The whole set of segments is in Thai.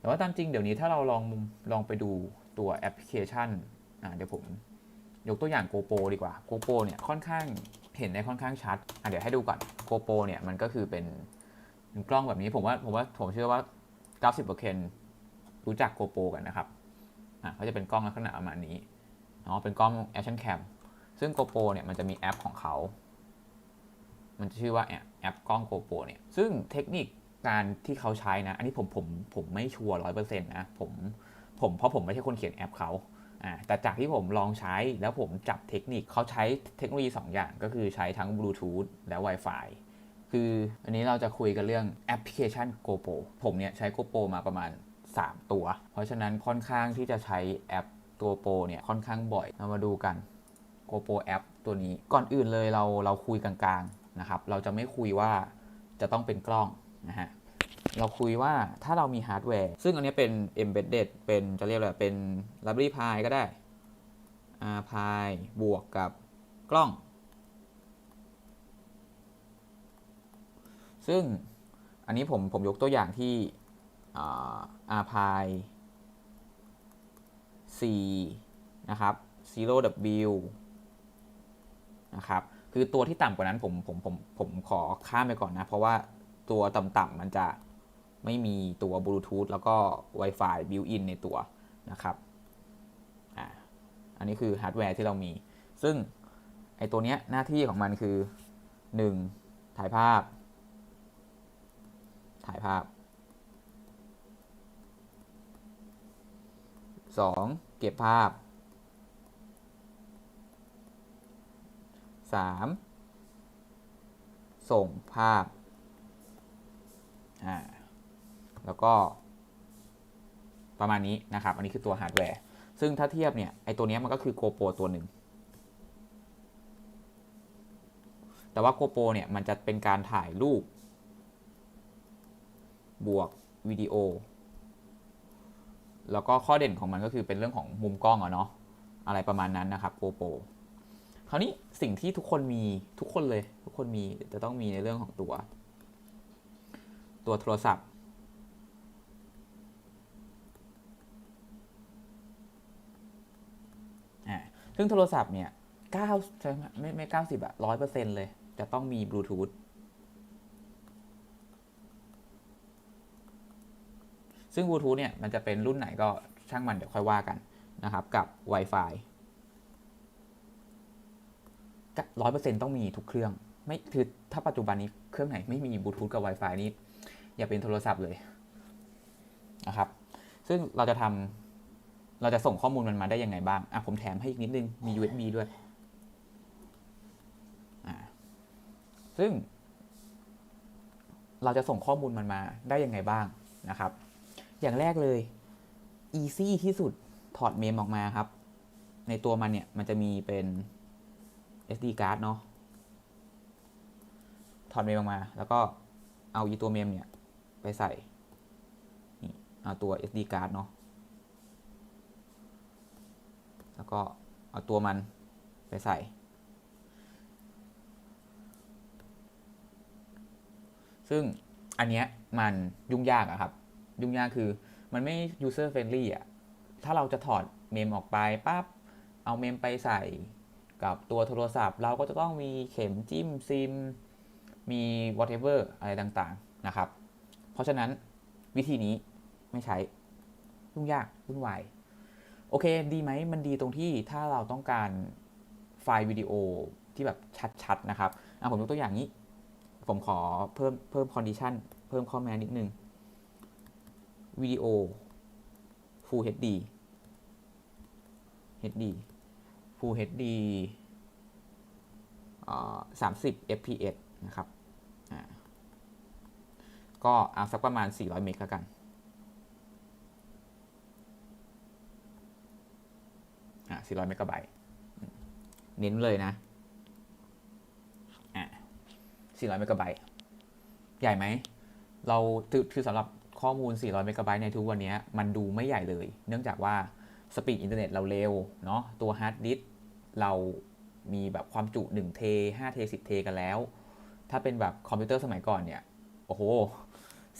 แต่ว่าตามจริงเดี๋ยวนี้ถ้าเราลองลองไปดูตัวแอปพลิเคชันอ่าเดี๋ยวผมยกตัวอย่าง GoPro ดีกว่า GoPro เนี่ยค่อนข้างเห็นได้ค่อนข้างชัดอะเดี๋ยวให้ดูก่อน GoPro เนี่ยมันก็คือเป็นกล้องแบบนี้ผมว่าผมว่าผมเชื่อว่า 90%รู้จัก GoPro กันนะครับอะเขาจะเป็นกล้องลักษณะประมาณนี้เนาะเป็นกล้อง Action Cam ซึ่ง GoPro เนี่ยมันจะมีแอปของเขา มันจะชื่อว่าแอปแอปกล้อง GoPro เนี่ย ซึ่งเทคนิค การที่เขาใช้นะ อันนี้ผมผมผมไม่ชัวร์ร้อยเปอร์เซ็นต์นะผมผมเพราะผมไม่ใช่คนเขียนแอปเขาอ่าแต่จากที่ผมลองใช้แล้วผมจับเทคนิคเขาใช้เทคโนโลยี2อย่างก็คือใช้ทั้งบลูทูธและ Wi-Fi คืออันนี้เราจะคุยกันเรื่องแอปพลิเคชัน GoPro ผมเนี่ยใช้ GoPro มาประมาณ 3 ตัว เพราะฉะนั้นค่อนข้างที่จะใช้แอปตัว Pro เนี่ยค่อนข้างบ่อยเรามาดูกัน GoPro แอปตัวนี้ก่อนอื่นเลยเราเราคุยกลางๆนะครับเราจะไม่คุยว่าจะต้องเป็นกล้อง นะฮะเราคุยว่าถ้าเรามีฮาร์ดแวร์ ซึ่งอันนี้เป็น embedded เป็นจะเรียกอะไรเป็น Raspberry Pi ก็ได้ R Pi บวกกับกล้อง ซึ่งอันนี้ผมผมยกตัวอย่างที่อ่า R Pi 4นะครับ Zero W นะครับ คือตัวที่ต่ำกว่านั้นผมผมผมผมขอข้ามไปก่อนนะ เพราะว่า ตัวต่ำๆมันจะไม่มีตัวบลูทูธแล้วก็ Wi-Fi built-in ในตัวนะครับอ่าอันนี้คือฮาร์ดแวร์ที่เรามี ซึ่งไอตัวเนี้ยหน้าที่ของมันคือ 1. ถ่ายภาพ ถ่ายภาพ 2. เก็บภาพ 3. ส่งภาพ อ่าแล้วก็ ประมาณนี้นะครับ อันนี้คือตัวฮาร์ดแวร์ ซึ่งถ้าเทียบเนี่ยไอตัวเนี้ยมันก็คือ GoPro ตัวหนึ่ง แต่ว่า GoPro เนี่ยมันจะเป็นการถ่ายรูป บวกวิดีโอ แล้วก็ข้อเด่นของมันก็คือเป็นเรื่องของมุมกล้องอะเนาะอะไรประมาณนั้นนะครับ GoPro คราวนี้สิ่งที่ทุกคนมีทุกคนเลย ทุกคนมีจะต้องมีในเรื่องของตัว ตัวโทรศัพท์ ซึ่งโทรศัพท์เนี่ยเก้าใช่ไหมไม่ไม่เก้าสิบอะร้อยเปอร์เซ็นเลย จะต้องมีบลูทูธซึ่งบลูทูธเนี่ยมันจะเป็นรุ่นไหนก็ช่างมันเดี๋ยวค่อยว่ากันนะครับ กับ Wi-Fi ร้อยเปอร์เซ็นต้องมีทุกเครื่อง ไม่คือถ้าปัจจุบันนี้เครื่องไหนไม่มีบลูทูธกับ Wi-Fi นี้ อย่าเป็นโทรศัพท์เลยนะครับ ซึ่งเราจะทำเราจะส่งข้อมูลมันมาได้ยังไงบ้าง อะผมแถมให้อีกนิดนึง มี USB ด้วย อ่า ซึ่ง เราจะส่งข้อมูลมันมาได้ยังไงบ้างนะครับ อย่างแรกเลย easy ที่สุด ถอดเมมออกมาครับ ในตัวมันเนี่ย มันจะมีเป็น SD card เนาะ ถอดเมมออกมา แล้วก็เอาอีตัวเมมเนี่ย ไปใส่เอาตัว SD card เนาะแล้วก็เอาตัวมันไปใส่ ซึ่งอันเนี้ยมันยุ่งยากอะครับ ยุ่งยากคือมันไม่ user friendly อะถ้าเราจะถอดเมมออกไปปั๊บเอาเมมไปใส่กับตัวโทรศัพท์ เราก็จะต้องมีเข็มจิ้มซิม มี whatever อะไรต่างๆนะครับ ราะฉะนั้นวิธีนี้ไม่ใช้ยุ่งยากวุ่นวายโอเค ดีไหมมันดีตรงที่ถ้าเราต้องการไฟล์วิดีโอที่แบบชัดๆนะครับอะผมยกตัวอย่างนี้ ผมขอเพิ่มเพิ่มคอนดิชันเพิ่มข้อแม้นิดนึงวิดีโอ Full HD HD Full HD อ่า30 fps นะครับ ก็เอาสักประมาณ 400 เมกแล้วกัน อ่า400 เมกะไบต์เน้นเลยนะ อ่า400 เมกะไบต์ใหญ่ไหม เราคือสำหรับข้อมูล 400 เมกะไบต์ในทุกวันนี้มันดูไม่ใหญ่เลย เนื่องจากว่าสปีดอินเทอร์เน็ตเราเร็ว เนาะ ตัวฮาร์ดดิสก์เรามีแบบความจุ1เท5เท10เทกันแล้ว ถ้าเป็นแบบคอมพิวเตอร์สมัยก่อนเนี่ย โอ้โห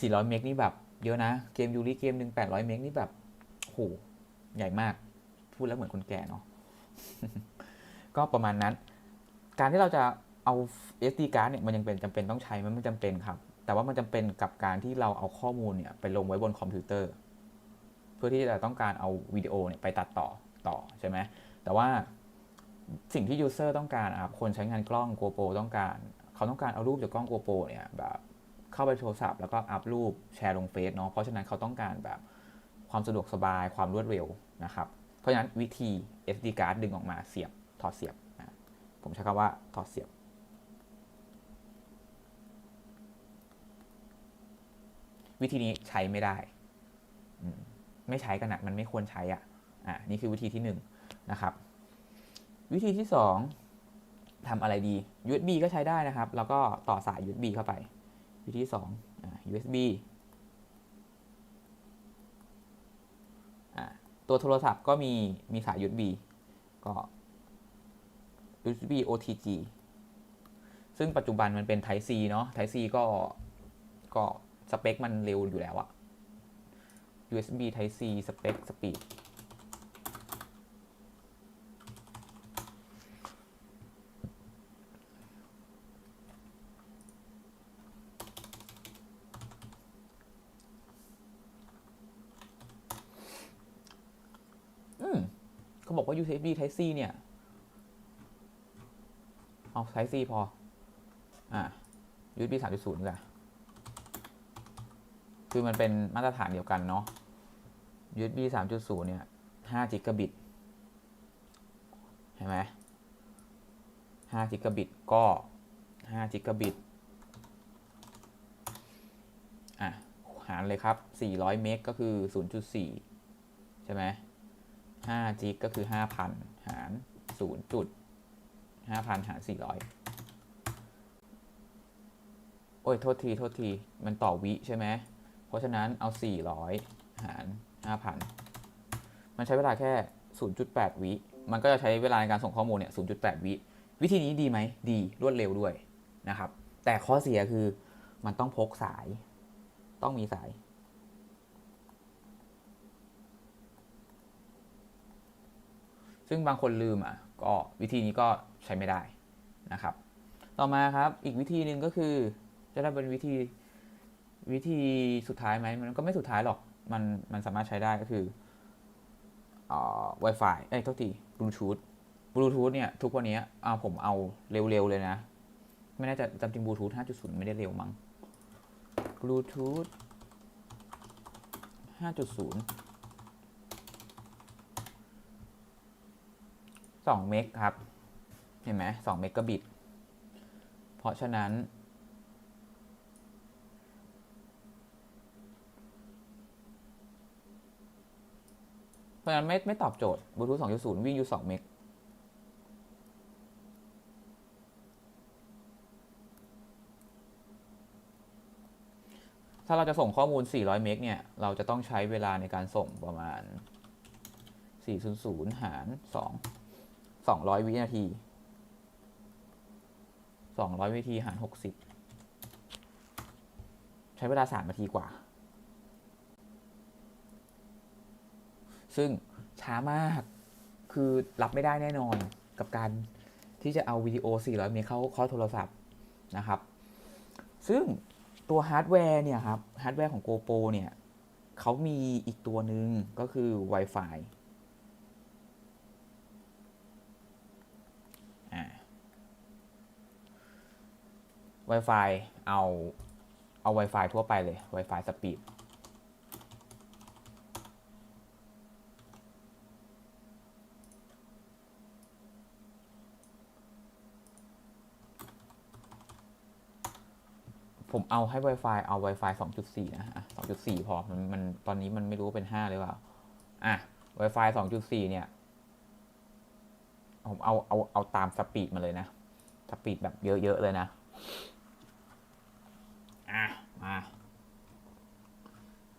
400 เมกนี่แบบเยอะนะ เกมยูริเกมหนึ่ง800 เมกนี่แบบโหใหญ่มาก พูดแล้วเหมือนคนแก่เนาะ ก็ประมาณนั้น การที่เราจะเอา SD card เนี่ยมันยังเป็นจำเป็นต้องใช้มันไม่จำเป็นครับ แต่ว่ามันจำเป็นกับการที่เราเอาข้อมูลเนี่ยไปลงไว้บนคอมพิวเตอร์ เพื่อที่จะต้องการเอาวิดีโอเนี่ยไปตัดต่อต่อใช่ไหม แต่ว่าสิ่งที่ยูเซอร์ต้องการครับ คนใช้งานกล้อง GoPro ต้องการ เขาต้องการเอารูปจากกล้อง GoPro เนี่ยแบบ เข้าไปโทรศัพท์แล้วก็อัพรูปแชร์ลงเฟซเนาะเพราะฉะนั้นเขาต้องการแบบความสะดวกสบายความรวดเร็วนะครับ เพราะฉะนั้นวิธี SD card ดึงออกมาเสียบถอดเสียบนะผมใช้คำว่าถอดเสียบ วิธีนี้ใช้ไม่ได้ ไม่ใช้กันนะมันไม่ควรใช้อะอ่านี่คือวิธีที่หนึ่งนะครับ วิธีที่สองทำอะไรดี USB ก็ใช้ได้นะครับ แล้วก็ต่อสาย USB เข้าไป วิธีที่สอง USB ตัวโทรศัพท์ก็มีมีสาย USB ก็ USB OTG ซึ่งปัจจุบันมันเป็น Type C เนาะ Type C ก็ก็สเปคมันเร็วอยู่แล้วอะ USB Type C สเปคสปีด อืม เขาบอกว่า USB Type C เนี่ย เอา Type C พอ อ่า USB 3.0ดีกว่าคือมันเป็นมาตรฐานเดียวกันเนาะ USB 3.0 เนี่ย5 g b เห็นไหม5 g b ก็5 g b อะ หารเลยครับ 400 เมกก็คือ 0.4 ใช่ไหม 5 g ก็คือ 5,000 หาร 0. จุด 5,000 หาร 400 โอ้ย โทษที โทษที มันต่อวิใช่ไหม เพราะฉะนั้นเอา 400 หาร 5,000 มันใช้เวลาแค่ 0.8 วิ มันก็จะใช้เวลาในการส่งข้อมูลเนี่ย 0.8 วิ วิธีนี้ดีไหม ดี รวดเร็วด้วยนะครับ แต่ข้อเสียคือมันต้องพกสาย ต้องมีสาย ซึ่งบางคนลืมอะก็วิธีนี้ก็ใช้ไม่ได้นะครับ ต่อมาครับอีกวิธีหนึ่งก็คือ จะได้เป็นวิธีวิธีสุดท้ายไหมมันก็ไม่สุดท้ายหรอกมันมันสามารถใช้ได้ก็คือเอ่อ Wi-Fi เอ้ยโทษที Bluetooth Bluetooth เนี่ยทุกวันนี้เอาผมเอาเร็ว ๆ เลยนะ ไม่แน่ใจจำจริง Bluetooth 5.0 ไม่ได้เร็วมั้ง Bluetooth 5.0 2เมกครับ เห็นไหม2เมกะบิต เพราะฉะนั้น เพราะฉะนั้นไม่ไม่ตอบโจทย์ Bluetooth 2.0 วิ่งอยู่ 2 เมกถ้าเราจะส่งข้อมูล 400 เมกเนี่ย เราจะต้องใช้เวลาในการส่งประมาณ 400 หาร 2 200วินาที200วินาทีหาร60ใช้เวลา3นาทีกว่า ซึ่งช้ามาก คือรับไม่ได้แน่นอนกับการที่จะเอาวิดีโอ 400 เมกเข้าเข้าโทรศัพท์นะครับ ซึ่งตัวฮาร์ดแวร์เนี่ยครับ ฮาร์ดแวร์ของ GoPro เนี่ยเขามีอีกตัวหนึ่งก็คือ Wi-Fi Wi-Fi เอาเอา Wi-Fi ทั่วไปเลย Wi-Fi สปีดผมเอาให้ Wi-Fi เอา Wi-Fi 2.4 นะอะ2.4 พอ มันมันตอนนี้มันไม่รู้เป็น 5 หรือเปล่า อะ Wi-Fi 2.4 เนี่ย ผมเอาเอาเอาตามสปีดมาเลยนะ สปีดแบบเยอะ ๆ เลยนะ มา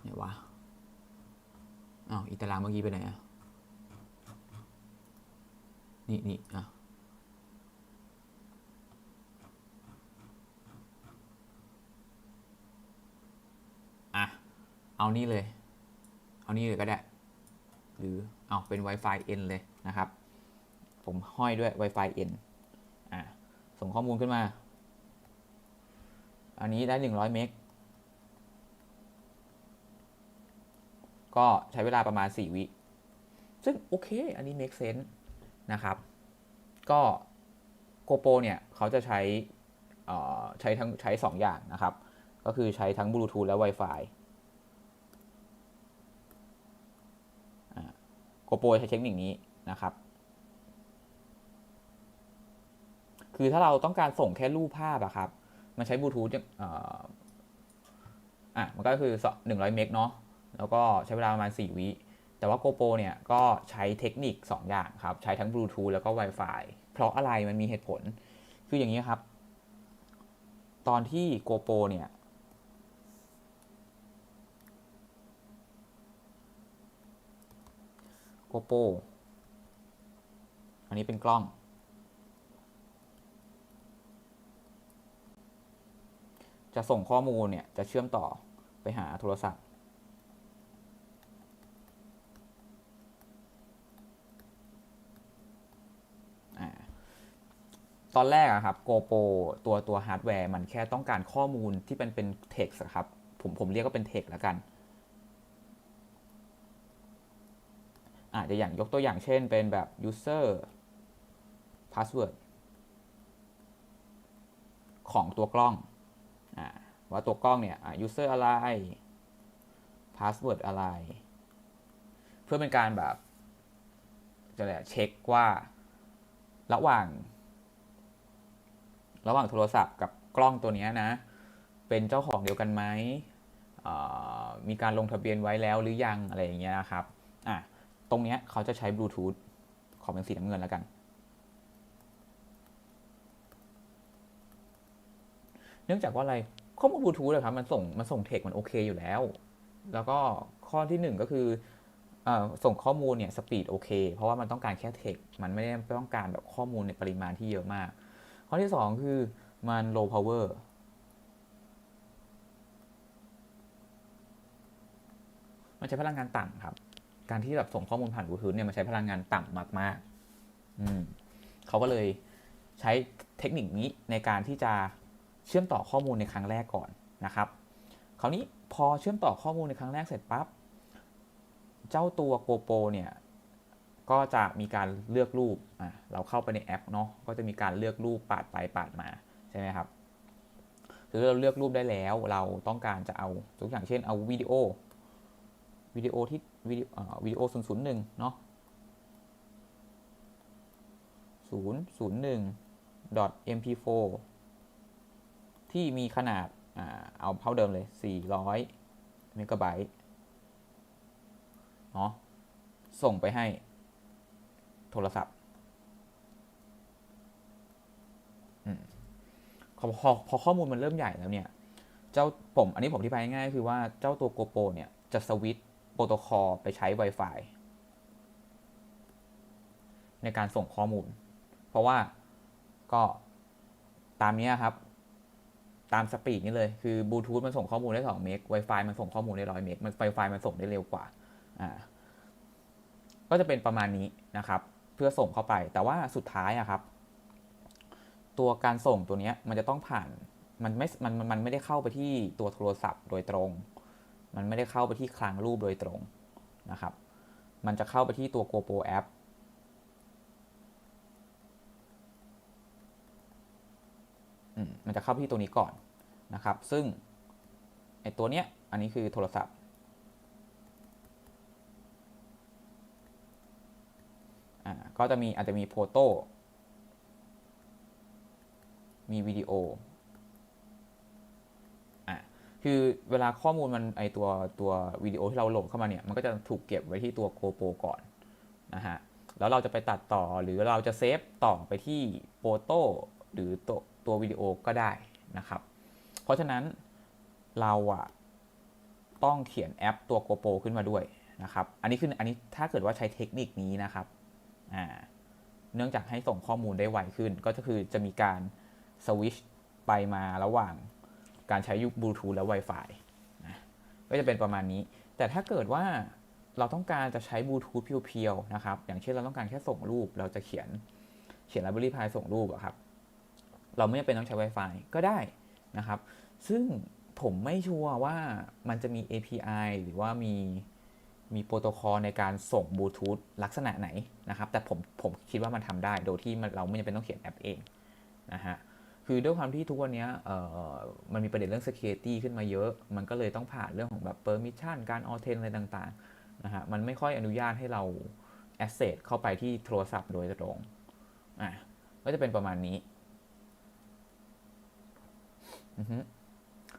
เนี่ยวะอ้าวอีตารางเมื่อกี้ไปไหนอะนี่นี่อะอะ เอานี่เลย เอานี่เลยก็ได้ หรือเอาเป็น Wi-Fi N เลยนะครับ ผมห้อยด้วย Wi-Fi N อ่าส่งข้อมูลขึ้นมา อันนี้ได้ 100 เมก ก็ใช้เวลาประมาณ 4 วิ ซึ่งโอเค อันนี้ make sense นะครับ ก็ GoPro เนี่ย เขาจะใช้ใช้ทั้งใช้2อย่างนะครับ ก็คือใช้ทั้งบลูทูธและ Wi-Fi GoPro ใช้เทคนิคนี้นะครับ คือถ้าเราต้องการส่งแค่รูปภาพอะครับ มันใช้บลูทูธอ่ออะมันก็คือ 100 เมกเนาะ แล้วก็ใช้เวลาประมาณ 4 วิ แต่ว่า GoPro เนี่ยก็ใช้เทคนิค 2 อย่างครับ ใช้ทั้งบลูทูธแล้วก็ Wi-Fi เพราะอะไรมันมีเหตุผล คืออย่างนี้ครับ ตอนที่ GoPro เนี่ย GoPro อันนี้เป็นกล้อง จะส่งข้อมูลเนี่ย จะเชื่อมต่อไปหาโทรศัพท์ ตอนแรกอะครับ GoPro ตัวตัวฮาร์ดแวร์มันแค่ต้องการข้อมูลที่เป็นเป็น text อะครับ ผมผมเรียกว่าเป็น text แล้วกันอาจจะอย่างยกตัวอย่างเช่นเป็นแบบ user password ของตัวกล้องอว่าตัวกล้องเนี่ย user อะไร password อะไร เพื่อเป็นการแบบจะเรียกเช็คว่าระหว่าง ระหว่างโทรศัพท์กับกล้องตัวนี้นะ เป็นเจ้าของเดียวกันไหมมีการลงทะเบียนไว้แล้วหรือยังอะไรอย่างเงี้ยนะครับอะตรงเนี้ยเขาจะใช้บลูทูธขอเป็นสีน้ำเงินแล้วกัน เนื่องจากว่าอะไรข้อมูลบลูทูธอะครับมันส่งมันส่งเทคมันโอเคอยู่แล้ว แล้วก็ข้อที่หนึ่งก็คือเออส่งข้อมูลเนี่ยสปีดโอเค เพราะว่ามันต้องการแค่เทคมันไม่ได้ต้องการแบบข้อมูลในปริมาณที่เยอะมาก ข้อที่สองคือมัน low power มันใช้พลังงานต่ำครับ การที่แบบส่งข้อมูลผ่านบลูทูธเนี่ยมันใช้พลังงานต่ำมากๆอืมเขาก็เลยใช้เทคนิคนี้ในการที่จะเชื่อมต่อข้อมูลในครั้งแรกก่อนนะครับ คราวนี้พอเชื่อมต่อข้อมูลในครั้งแรกเสร็จปั๊บ เจ้าตัว GoPro เนี่ย ก็จะมีการเลือกรูปอะเราเข้าไปในแอปเนาะก็จะมีการเลือกรูปปาดไปปาดมาใช่ไหมครับหรือเราเลือกรูปได้แล้ว เราต้องการจะเอาตัวอย่างเช่นเอาวิดีโอวิดีโอที่วิดีโอวิดีโอ001เนาะ001 mp4 ที่มีขนาดอาเอาเท่าเดิมเลย 400 เมกะไบต์เนาะส่งไปให้ โทรศัพท์พอพอพอข้อมูลมันเริ่มใหญ่แล้วเนี่ย เจ้าผมอันนี้ผมอธิบายง่ายๆคือว่าเจ้าตัว GoPro เนี่ยจะสวิตช์โปรโตคอลไปใช้ Wi-Fi ในการส่งข้อมูล เพราะว่าก็ตามนี้ครับ ตามสปีดนี้เลย คือบลูทูธมันส่งข้อมูลได้ 2 เมก Wi-Fi มันส่งข้อมูลได้ 100 เมกมัน Wi-Fi มันส่งได้เร็วกว่า อ่า ก็จะเป็นประมาณนี้นะครับ พื่อส่งเข้าไป แต่ว่าสุดท้ายอะครับ ตัวการส่งตัวนี้มันจะต้องผ่านมันไม่มันมันไม่ได้เข้าไปที่ตัวโทรศัพท์โดยตรง มันไม่ได้เข้าไปที่คลังรูปโดยตรงนะครับ มันจะเข้าไปที่ตัว GoPro App อืมมันจะเข้าไปที่ตัวนี้ก่อนนะครับ ซึ่งไอตัวเนี้ย อันนี้คือโทรศัพท์ อ่า ก็จะมีอาจจะมีโฟโต้มีวิดีโออะคือเวลาข้อมูลมันไอตัวตัววิดีโอที่เราโหลดเข้ามาเนี่ยมันก็จะถูกเก็บไว้ที่ตัว GoPro ก่อนนะฮะแล้วเราจะไปตัดต่อหรือเราจะเซฟต่อไปที่โฟโต้หรือตัวตัววิดีโอก็ได้นะครับ เพราะฉะนั้นเราอะต้องเขียนแอปตัว GoPro ขึ้นมาด้วยนะครับ อันนี้คืออันนี้ถ้าเกิดว่าใช้เทคนิคนี้นะครับ เนื่องจากให้ส่งข้อมูลได้ไวขึ้น ก็คือจะมีการสวิชไปมาระหว่างการใช้ยุคบลูทูธและ Wi-Fi นะก็จะเป็นประมาณนี้ แต่ถ้าเกิดว่าเราต้องการจะใช้บลูทูธเพียวๆนะครับ อย่างเช่นเราต้องการแค่ส่งรูป เราจะเขียนเขียน Library Pi ส่งรูปอะครับ เราไม่จำเป็นต้องใช้ Wi-Fi ก็ได้นะครับ ซึ่งผมไม่ชัวร์ว่ามันจะมี API หรือว่ามี มีโปรโตคอลในการส่งบลูทูธลักษณะไหนนะครับ แต่ผมผมคิดว่ามันทำได้ โดยที่เราไม่จำเป็นต้องเขียนแอปเองนะฮะ คือด้วยความที่ทุกวันนี้มันมีประเด็นเรื่อง security ขึ้นมาเยอะ มันก็เลยต้องผ่านเรื่องของแบบ permission การ authent อะไรต่างๆนะฮะ มันไม่ค่อยอนุญาตให้เรา access เข้าไปที่โทรศัพท์โดยตรง อะ ก็จะเป็นประมาณนี้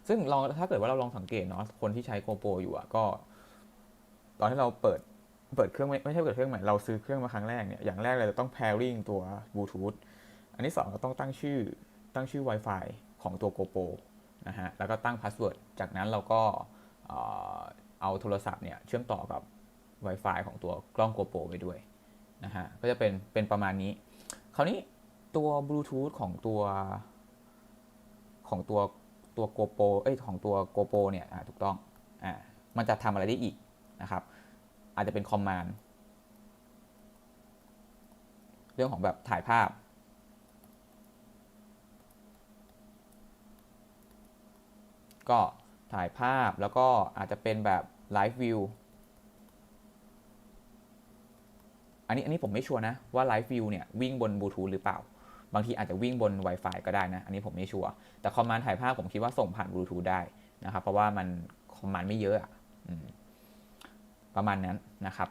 ซึ่งลองถ้าเกิดว่าเราลองสังเกตเนาะ คนที่ใช้ GoPro อยู่อะก็ ตอนที่เราเปิดเปิดเครื่องไม่ไม่ใช่เปิดเครื่องใหม่เราซื้อเครื่องมาครั้งแรกเนี่ยอย่างแรกเลยเราต้อง pairing ตัว Bluetooth อันที่สองเราต้องตั้งชื่อตั้งชื่อ Wi-Fi ของตัว GoPro นะฮะแล้วก็ตั้งพาสเวิร์ดจากนั้นเราก็เอาโทรศัพท์เนี่ยเชื่อมต่อกับ Wi-Fi ของตัวกล้อง GoPro ไปด้วยนะฮะก็จะเป็นเป็นประมาณนี้ คราวนี้ตัว Bluetooth ของตัวของตัวตัว GoPro เอ้ยของตัว GoPro เนี่ยถูกต้องอ่ามันจะทำอะไรได้อีกนะครับ อาจจะเป็นคอมมานด์เรื่องของแบบถ่ายภาพ ก็ถ่ายภาพแล้วก็อาจจะเป็นแบบไลฟ์วิวอันนี้อันนี้ผมไม่ชัวร์นะ ว่าไลฟ์วิวเนี่ยวิ่งบนบลูทูธหรือเปล่า บางทีอาจจะวิ่งบน Wi-Fi ก็ได้นะ อันนี้ผมไม่ชัวร์แต่คอมมานด์ถ่ายภาพผมคิดว่าส่งผ่านบลูทูธได้นะครับเพราะว่ามันคอมมานด์ไม่เยอะอะ ประมาณนั้นนะครับ